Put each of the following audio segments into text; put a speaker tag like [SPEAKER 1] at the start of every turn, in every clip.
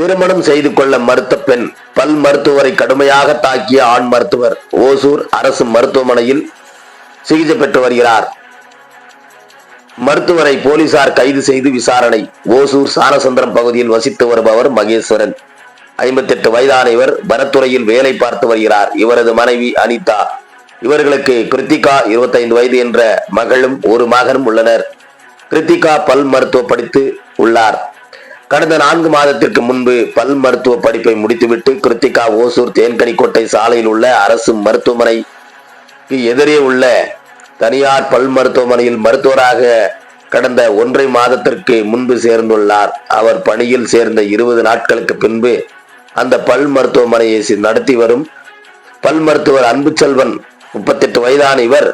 [SPEAKER 1] திருமணம் செய்து கொள்ள மறுத்த பெண் பல் மருத்துவரை கடுமையாக தாக்கிய ஆண் மருத்துவர் ஓசூர் அரசு மருத்துவமனையில் சிகிச்சை பெற்று வருகிறார். மருத்துவரை போலீசார் கைது செய்து விசாரணை. ஓசூர் சாரசந்திரம் பகுதியில் வசித்து வருபவர் மகேஸ்வரன். ஐம்பத்தி எட்டு வயதான இவர் வனத்துறையில் வேலை பார்த்து வருகிறார். இவரது மனைவி அனிதா. இவர்களுக்கு கிருத்திகா 25 வயது என்ற மகளும் ஒரு மகனும் உள்ளனர். கிருத்திகா பல் மருத்துவ படித்து உள்ளார். கடந்த நான்கு மாதத்திற்கு முன்பு பல் மருத்துவ படிப்பை முடித்துவிட்டு கிருத்திகா ஓசூர் தேன்கனிக்கோட்டை சாலையில் உள்ள அரசு மருத்துவமனைக்கு எதிரே உள்ள தனியார் பல் மருத்துவமனையில் மருத்துவராக கடந்த ஒன்றை மாதத்திற்கு முன்பு சேர்ந்துள்ளார். அவர் பணியில் சேர்ந்த இருபது நாட்களுக்கு பின்பு அந்த பல் மருத்துவமனையை நடத்தி வரும் பல் மருத்துவர் அன்புச்செல்வன் முப்பத்தெட்டு வயதான இவர்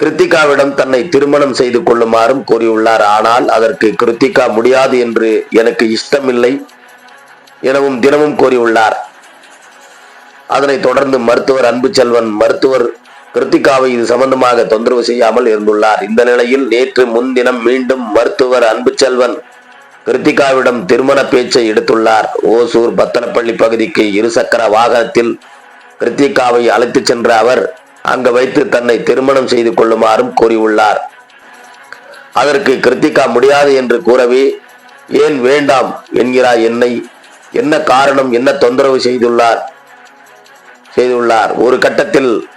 [SPEAKER 1] கிருத்திகாவிடம் தன்னை திருமணம் செய்து கொள்ளுமாறும் கூறியுள்ளார் ஆனால் அதற்கு கிருத்திகா முடியாது என்று எனக்கு இஷ்டமில்லை எனவும் தினமும் கூறியுள்ளார் அதனைத் தொடர்ந்து மருத்துவர் அன்பு செல்வன் மருத்துவர் கிருத்திகாவை இது சம்பந்தமாக தொந்தரவு செய்யாமல் இருந்துள்ளார். இந்த நிலையில் நேற்று முன்தினம் மீண்டும் மருத்துவர் அன்பு செல்வன் கிருத்திகாவிடம் திருமண பேச்சை எடுத்துள்ளார். ஓசூர் பத்தனப்பள்ளி பகுதிக்கு இருசக்கர வாகனத்தில் கிருத்திகாவை அழைத்துச் சென்ற அவர் அங்கு வைத்து தன்னை திருமணம் செய்து கொள்ளுமாறும் கூறியுள்ளார். அதற்கு கிருத்திகா முடியாது என்று கூறவே ஏன் வேண்டாம் என்கிறார் என்னை. என்ன காரணம் என்ன தொந்தரவு செய்துள்ளார்? செய்துள்ளார். ஒரு கட்டத்தில்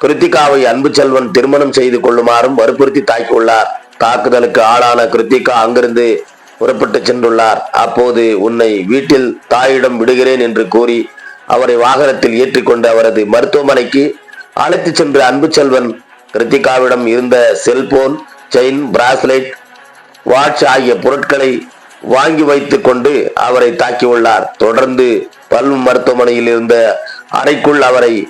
[SPEAKER 1] கிருத்திகாவை அன்பு செல்வன் திருமணம் செய்து கொள்ளுமாறும் வற்புறுத்தி தாக்கியுள்ளார். தாக்குதலுக்கு ஆளான கிருத்திகா அங்கிருந்து புறப்பட்டு சென்றுள்ளார். அப்போது உன்னை வீட்டில் தாயிடம் விடுகிறேன் என்று கூறி அவரை வாகனத்தில் ஏற்றிக்கொண்டு அவரது மருத்துவமனைக்கு அழைத்து சென்ற அன்பு செல்வன் கிருத்திகாவிடம் இருந்த செல்போன் செயின் பிராஸ்லெட் வாட்ச் ஆகிய பொருட்களை வாங்கி வைத்துக் கொண்டு அவரை தாக்கியுள்ளார் தொடர்ந்து பல் மருத்துவமனையில் இருந்த அறைக்குள் அவரை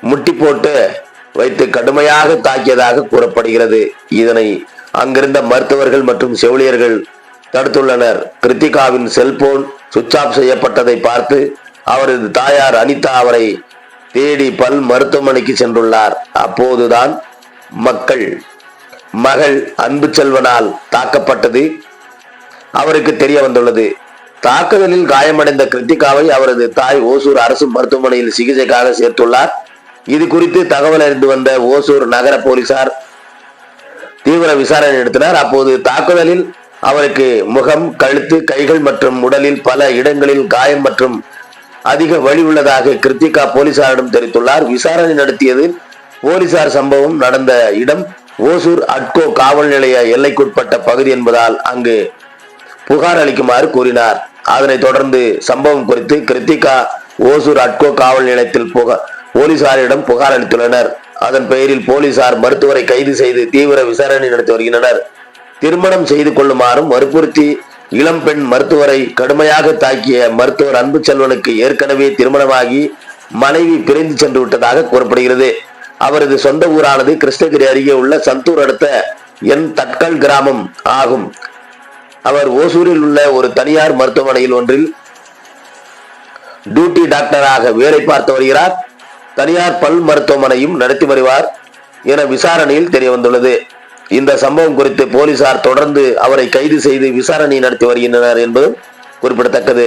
[SPEAKER 1] முட்டி போட்டு வைத்து கடுமையாக தாக்கியதாக கூறப்படுகிறது. இதனை அங்கிருந்த மருத்துவர்கள் மற்றும் செவிலியர்கள் தடுத்துள்ளனர். கிருத்திகாவின் செல்போன் சுவிட்ச் ஆஃப் செய்யப்பட்டதை பார்த்து அவரது தாயார் அனிதா அவரை தேடி பல் மருத்துவமனைக்கு சென்றுள்ளார். அப்போதுதான் மக்கள் மகள் அன்பு செல்வனால் தாக்கப்பட்டது. அவருக்கு தெரிய வந்துள்ளது. தாக்குதலில் காயமடைந்த கிருத்திகாவை அவரது தாய் ஓசூர் அரசு மருத்துவமனையில் சிகிச்சைக்காக சேர்த்துள்ளார். இது குறித்து தகவல் அறிந்து வந்த ஓசூர் நகர போலீசார் தீவிர விசாரணை நடத்தினார். அப்போது தாக்குதலில் அவருக்கு முகம் கழுத்து கைகள் மற்றும் உடலில் பல இடங்களில் காயம் மற்றும் அதிக வழி உள்ளதாக கிருத்திகா போலீசாரிடம் தெரிவித்துள்ளார். விசாரணை நடத்தியதில் போலீசார் சம்பவம் நடந்த இடம் ஓசூர் அட்கோ காவல் நிலைய எல்லைக்குட்பட்ட பகுதி என்பதால் அங்கு புகார் அளிக்குமாறு கூறினார். அதனைத் தொடர்ந்து சம்பவம் குறித்து கிருத்திகா ஓசூர் அட்கோ காவல் நிலையத்தில் புகார் போலீசாரிடம் புகார் அளித்துள்ளனர். அதன் பெயரில் போலீசார் மருத்துவரை கைது செய்து தீவிர விசாரணை நடத்தி வருகின்றனர். திருமணம் செய்து கொள்ளுமாறும் வற்புறுத்தி இளம்பெண் மருத்துவரை கடுமையாக தாக்கிய மருத்துவர் அன்பு செல்வனுக்கு ஏற்கனவே திருமணமாகி மனைவி பிரிந்து சென்று விட்டதாக கூறப்படுகிறது. அவரது சொந்த ஊரானது கிருஷ்ணகிரி அருகே உள்ள சந்தூர் அடுத்த என் தட்கல் கிராமம் ஆகும். அவர் ஓசூரில் உள்ள ஒரு தனியார் மருத்துவமனையில் ஒன்றில் டியூட்டி டாக்டராக வேலை பார்த்து வருகிறார். தனியார் பல் மருத்துவமனையும் நடத்தி வருவார் என விசாரணையில் தெரிய வந்துள்ளது இந்த சம்பவம் குறித்து போலீசார் தொடர்ந்து அவரை கைது செய்து விசாரணை நடத்தி வருகின்றனர் என்பதும் குறிப்பிடத்தக்கது.